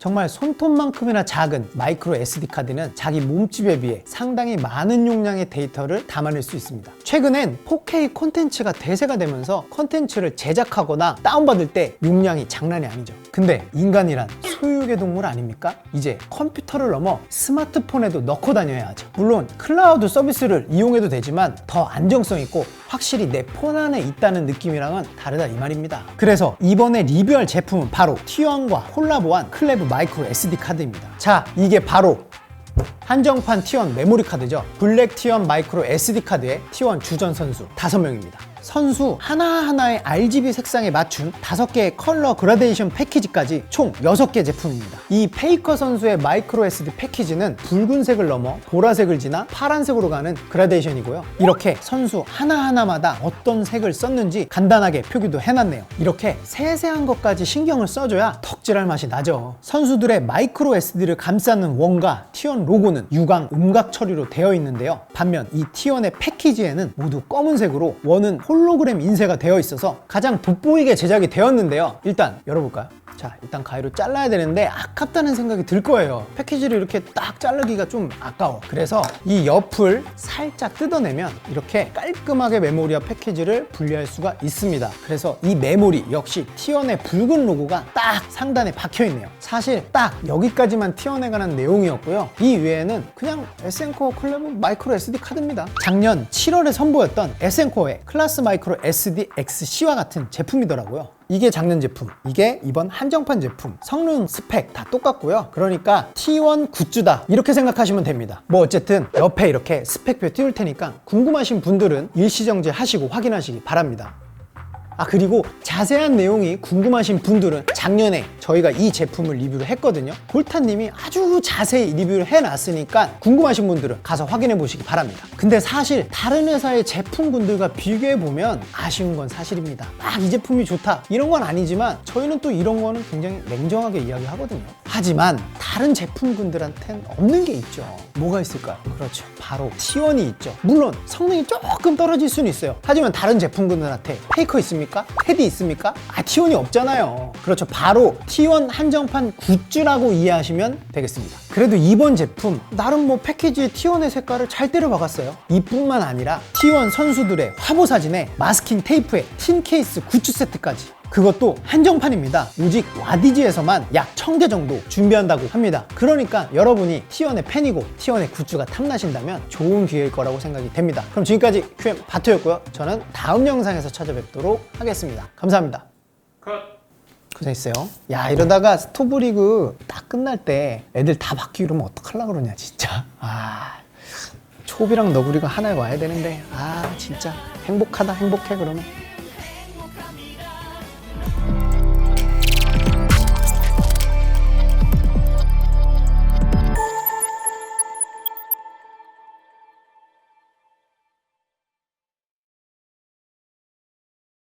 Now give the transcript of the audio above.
정말 손톱만큼이나 작은 마이크로 SD 카드는 자기 몸집에 비해 상당히 많은 용량의 데이터를 담아낼 수 있습니다. 최근엔 4K 콘텐츠가 대세가 되면서 콘텐츠를 제작하거나 다운받을 때 용량이 장난이 아니죠. 근데 인간이란 소유의 동물 아닙니까? 이제 컴퓨터를 넘어 스마트폰에도 넣고 다녀야 하죠. 물론 클라우드 서비스를 이용해도 되지만 더 안정성 있고 확실히 내 폰 안에 있다는 느낌이랑은 다르다 이 말입니다. 그래서 이번에 리뷰할 제품은 바로 T1과 콜라보한 클레브 마이크로 SD 카드입니다. 자, 이게 바로 한정판 T1 메모리 카드죠. 블랙 T1 마이크로 SD 카드의 T1 주전 선수 5명입니다. 선수 하나하나의 RGB 색상에 맞춘 5개의 컬러 그라데이션 패키지까지 총 6개 제품입니다. 이 페이커 선수의 마이크로 SD 패키지는 붉은색을 넘어 보라색을 지나 파란색으로 가는 그라데이션이고요. 이렇게 선수 하나하나마다 어떤 색을 썼는지 간단하게 표기도 해놨네요. 이렇게 세세한 것까지 신경을 써줘야 덕질할 맛이 나죠. 선수들의 마이크로 SD를 감싸는 원과 T1 로고는 유광 음각 처리로 되어 있는데요. 반면 이 T1의 패키지에는 모두 검은색으로 원은 홀로그램 인쇄가 되어 있어서 가장 돋보이게 제작이 되었는데요. 일단 열어볼까요? 자, 일단 가위로 잘라야 되는데 아깝다는 생각이 들 거예요. 패키지를 이렇게 딱 자르기가 좀 아까워. 그래서 이 옆을 살짝 뜯어내면 이렇게 깔끔하게 메모리와 패키지를 분리할 수가 있습니다. 그래서 이 메모리 역시 T1의 붉은 로고가 딱 상단에 박혀 있네요. 사실 딱 여기까지만 T1에 관한 내용이었고요. 이 외에는 그냥 에센코어 클레브 마이크로 SD 카드입니다. 작년 7월에 선보였던 에센코어의 클라스 마이크로 SD XC와 같은 제품이더라고요. 이게 작년 제품, 이게 이번 한정판 제품. 성능 스펙 다 똑같고요. 그러니까 T1 굿즈다. 이렇게 생각하시면 됩니다. 뭐 어쨌든 옆에 이렇게 스펙표 띄울 테니까 궁금하신 분들은 일시정지 하시고 확인하시기 바랍니다. 아 그리고 자세한 내용이 궁금하신 분들은 작년에 저희가 이 제품을 리뷰를 했거든요. 골타님이 아주 자세히 리뷰를 해놨으니까 궁금하신 분들은 가서 확인해 보시기 바랍니다. 근데 사실 다른 회사의 제품군들과 비교해 보면 아쉬운 건 사실입니다. 막 이 제품이 좋다. 이런 건 아니지만 저희는 또 이런 거는 굉장히 냉정하게 이야기하거든요. 하지만 다른 제품군들한텐 없는 게 있죠. 뭐가 있을까요? 그렇죠. 바로 T1이 있죠. 물론 성능이 조금 떨어질 수는 있어요. 하지만 다른 제품군들한테 페이커 있습니까? 패디 있습니까? 아 T1이 없잖아요. 그렇죠. 바로 T1 한정판 굿즈라고 이해하시면 되겠습니다 그래도 이번 제품 나름 뭐 패키지에 T1의 색깔을 잘 때려 박았어요 이뿐만 아니라 T1 선수들의 화보 사진에 마스킹 테이프에 틴 케이스 굿즈 세트까지 그것도 한정판입니다. 오직 와디즈에서만 약 1000개 정도 준비한다고 합니다. 그러니까 여러분이 T1의 팬이고 T1의 굿즈가 탐나신다면 좋은 기회일 거라고 생각이 됩니다. 그럼 지금까지 QM 바토였고요. 저는 다음 영상에서 찾아뵙도록 하겠습니다. 감사합니다. 컷. 고생했어요. 야 이러다가 스토브리그 딱 끝날 때 애들 다 바뀌고 이러면 어떡하려고 그러냐 진짜. 아 초비랑 너구리가 하나에 와야 되는데 아 진짜 행복하다 행복해 그러면.